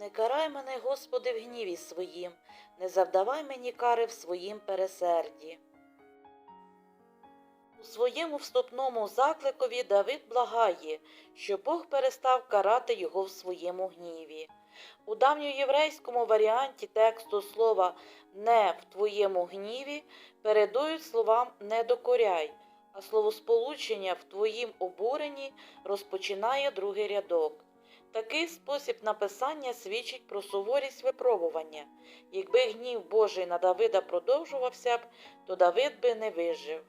Не карай мене, Господи, в гніві своїм, не завдавай мені кари в своїм пересерді. У своєму вступному закликові Давид благає, що Бог перестав карати його в своєму гніві. У давньоєврейському варіанті тексту слова не в твоєму гніві передують словам не докоряй, а словосполучення в твоїм обуренні розпочинає другий рядок. Такий спосіб написання свідчить про суворість випробування. Якби гнів Божий на Давида продовжувався б, то Давид би не вижив.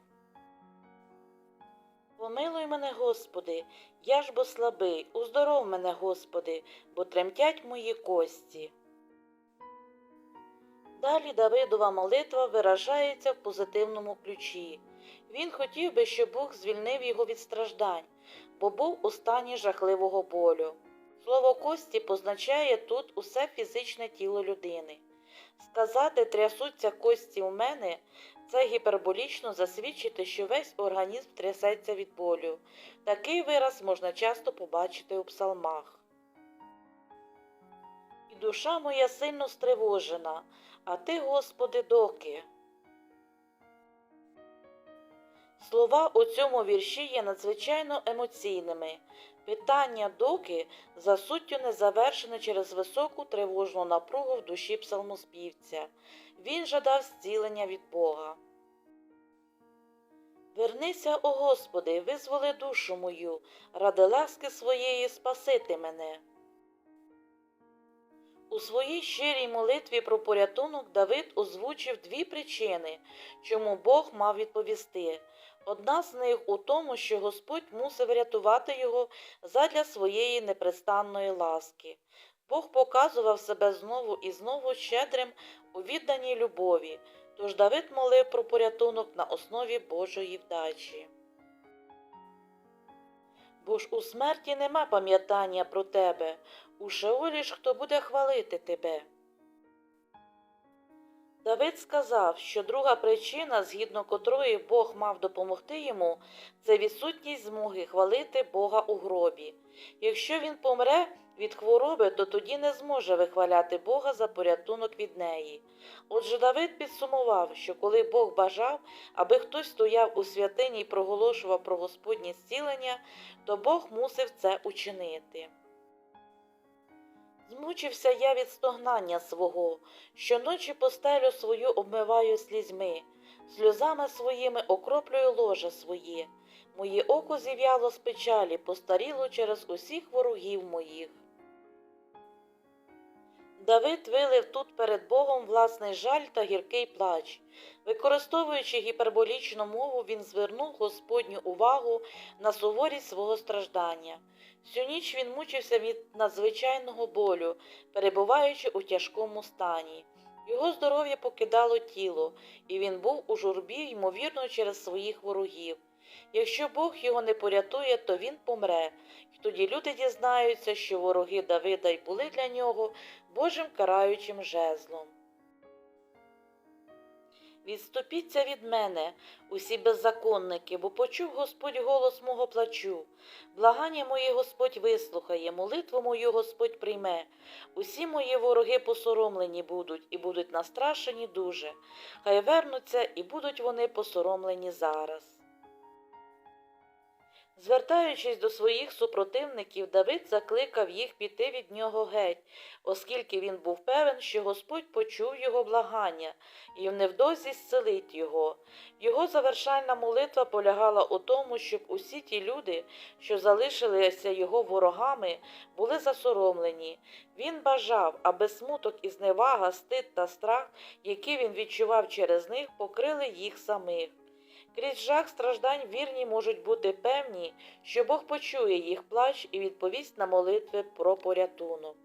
Помилуй мене, Господи, я ж бо слабий, уздоров мене, Господи, бо тремтять мої кості. Далі Давидова молитва виражається в позитивному ключі. Він хотів би, щоб Бог звільнив його від страждань, бо був у стані жахливого болю. Слово кості позначає тут усе фізичне тіло людини. Сказати трясуться кості у мене це гіперболічно засвідчити, що весь організм трясеться від болю. Такий вираз можна часто побачити у псалмах. І душа моя сильно стривожена, а ти, Господи, доки. Слова у цьому вірші є надзвичайно емоційними. Питання доки за суттю не завершене через високу тривожну напругу в душі псалмоспівця. Він жадав зцілення від Бога. Вернися, о Господи, визволи душу мою, ради ласки своєї спасити мене. У своїй щирій молитві про порятунок Давид озвучив дві причини, чому Бог мав відповісти. Одна з них у тому, що Господь мусив рятувати його задля своєї непрестанної ласки. Бог показував себе знову і знову щедрим у відданій любові, тож Давид молив про порятунок на основі Божої вдачі. Бо ж у смерті нема пам'ятання про тебе, у Шеолі ж хто буде хвалити тебе. Давид сказав, що друга причина, згідно котрої Бог мав допомогти йому, це відсутність змоги хвалити Бога у гробі. Якщо він помре від хвороби, то тоді не зможе вихваляти Бога за порятунок від неї. Отже, Давид підсумував, що коли Бог бажав, аби хтось стояв у святині і проголошував про Господнє зцілення, то Бог мусив це учинити. Змучився я від стогнання свого, щоночі постелю свою обмиваю слізьми, сльозами своїми окроплюю ложа своє, моє око зів'яло з печалі, постаріло через усіх ворогів моїх. Давид вилив тут перед Богом власний жаль та гіркий плач. Використовуючи гіперболічну мову, він звернув Господню увагу на суворість свого страждання. Всю ніч він мучився від надзвичайного болю, перебуваючи у тяжкому стані. Його здоров'я покидало тіло, і він був у журбі, ймовірно, через своїх ворогів. Якщо Бог його не порятує, то він помре, і тоді люди дізнаються, що вороги Давида й були для нього Божим караючим жезлом. Відступіться від мене, усі беззаконники, бо почув Господь голос мого плачу. Благання моє Господь вислухає, молитву мою Господь прийме. Усі мої вороги посоромлені будуть і будуть настрашені дуже. Хай вернуться і будуть вони посоромлені зараз. Звертаючись до своїх супротивників, Давид закликав їх піти від нього геть, оскільки він був певен, що Господь почув його благання і невдовзі зцелить його. Його завершальна молитва полягала у тому, щоб усі ті люди, що залишилися його ворогами, були засоромлені. Він бажав, аби смуток і зневага, стид та страх, які він відчував через них, покрили їх самих. Крізь жах страждань вірні можуть бути певні, що Бог почує їх плач і відповість на молитви про порятунок.